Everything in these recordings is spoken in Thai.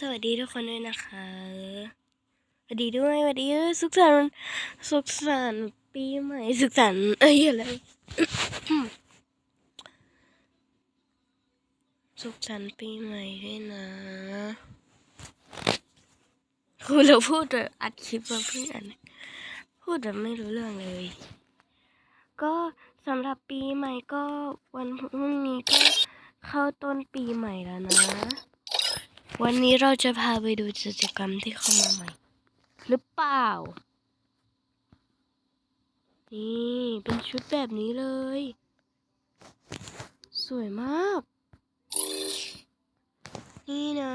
สวัสดีทุกคนด้วยนะคะสวัสดีด้วยสวัสดีสุขสันต์สุขสันต์ปีใหม่สุขสันต์เอ้ยอะไรสุขสันต์ปีใหม่ด้วยนะคือเราพูดแบบอัดคลิปมาเพิ่งอันพูดแบบไม่รู้เรื่องเลย ก็สำหรับปีใหม่ก็วันพรุ่งนี้ก็เข้าต้นปีใหม่แล้วนะ วันนี้เราจะพาไปดูกิจกรรมที่เข้ามาใหม่ หรือเปล่า นี่เป็นชุดแบบนี้เลย สวยมาก นี่นะ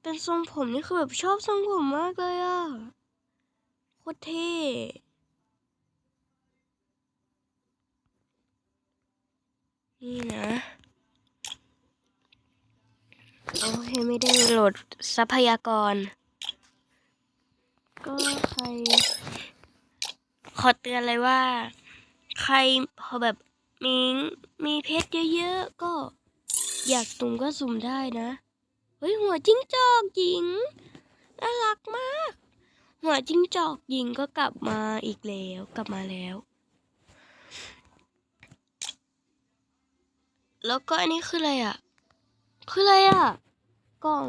เป็นทรงผมนี่คือแบบชอบทรงผมมากเลยอะโคตรเท่นี่นะ โอเค ไม่ได้โหลดทรัพยากร ก็ใคร ขอเตือนเลยว่า ใครพอแบบมีมีเพชรเยอะๆ ก็อยากตุ่มก็สุ่มได้นะ เฮ้ย หัวจิ้งจอกหญิงน่ารักมาก หัวจิ้งจอกหญิงก็กลับมาอีกแล้วกลับมาแล้ว แล้วก็อันนี้คืออะไรอะ คืออะไรอะ กล่อง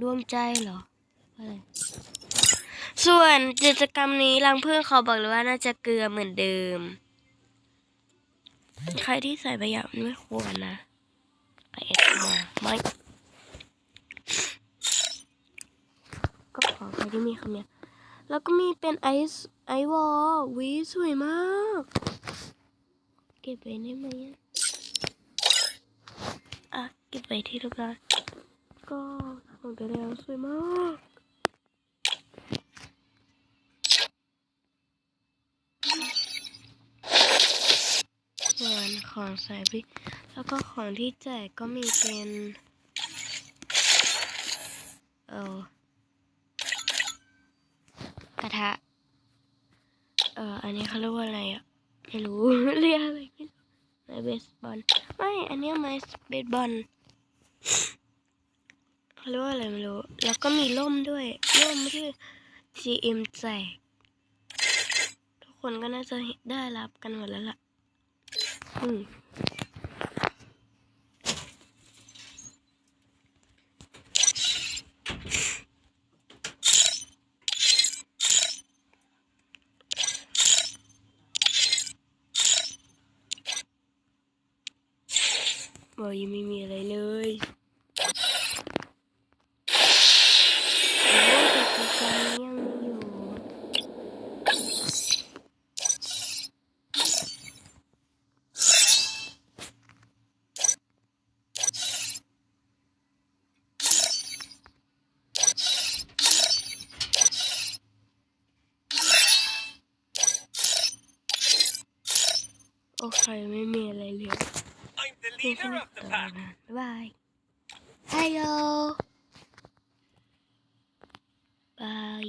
ดวงใจเหรออะไรส่วนกิจกรรมนี้รังพึ่งเขาบอกเลยว่าน่าจะเกลือเหมือนเดิม ใครที่ใส่ประหยัดไม่ควรนะไปแอดมาไม่ก็ขอใครที่มีคำเนี้ยแล้วก็มีเป็นไอซ์ไอวอลวิสวยมาก เก็บไว้ได้ไหมอะอะ เก็บไว้ที่รียบร้อย ก็ของไปแล้วสวยมากส่วนของใส่พริแล้วก็ของที่แจกก็มีเป็นเออกระทะ เอออันนี้เขาเรียกว่าอะไรอะ ไม่รู้ เรียกอะไรไม่รู้ไม้เบสบอล ไม่ อันนี้ไม้เบสบอล เขาเรียกว่าอะไรไม่รู้ แล้วก็มีร่มด้วยร่มที่ GM แจก ทุกคนก็น่าจะได้รับกันหมดแล้วล่ะ อืมโอ้ยยังไม่มีอะไรเลยโอ้ยแต่กิจกรรมนี้ ยังมีอยู่โอเคไม่มีอะไรเลย I'm the นี่แค่ leader นี้ of the ก่อน pack. นะ บ๊